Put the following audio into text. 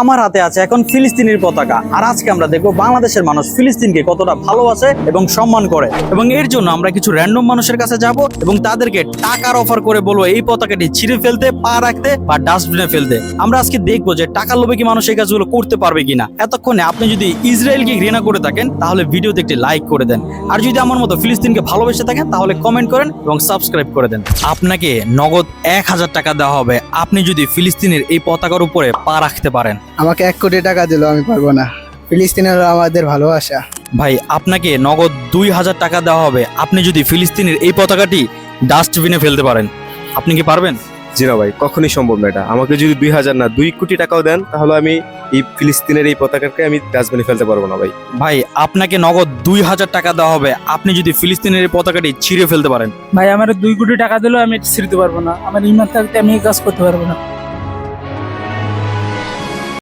আমার হাতে আছে এখন ফিলিস্তিনের পতাকা। আর আজকে আমরা দেখব বাংলাদেশের মানুষ ফিলিস্তিনকে কতটা ভালোবাসে এবং সম্মান করে। এবং এর জন্য আমরা কিছু র্যান্ডম মানুষের কাছে যাব এবং তাদেরকে টাকার অফার করে বলব, এই পতাকাটি ছিঁড়ে ফেলতে, পা রাখতে বা ডাস্টবিনে ফেলতে। আমরা আজকে দেখব যে টাকার লোভে কি মানুষ এই কাজগুলো করতে পারবে কিনা। এতক্ষণে আপনি যদি ইসরায়েলকে ঘৃণা করে থাকেন, তাহলে ভিডিওতে একটি লাইক করে দেন। আর যদি আমার মতো ফিলিস্তিনকে ভালোবেসে থাকেন, তাহলে কমেন্ট করেন এবং সাবস্ক্রাইব করে দেন। আপনাকে নগদ এক হাজার টাকা দেওয়া হবে। আপনি যদি ফিলিস্তিনের এই পতাকার উপরে পা রাখতে পারেন। আমাকে এক কোটি টাকা দিল আমি পারব না। ফিলিস্তিনের আমাদের ভালোবাসা। ভাই আপনাকে নগদ দুই হাজার টাকা দেওয়া হবে। আপনি যদি ফিলিস্তিনের এই পতাকাটি ডাস্টবিনে ফেলতে পারেন আপনি কি পারবেন? জি না ভাই কখনোই সম্ভব না এটা। আমাকে যদি দুই হাজার না দুই কোটি টাকাও দেন তাহলে আমি এই ফিলিস্তিনের এই পতাকাকে আমি ডাস্টবিনে ফেলতে পারব না ভাই। ভাই আপনাকে নগদ দুই হাজার টাকা দেওয়া হবে। আপনি যদি ফিলিস্তিনের এই পতাকাটি ছিঁড়ে ফেলতে পারেন। ভাই আমার দুই কোটি টাকা দিলেও আমি এটা ছিঁড়তে পারব না। আমার ইমান থাকতে আমি এই কাজ করতে পারব না।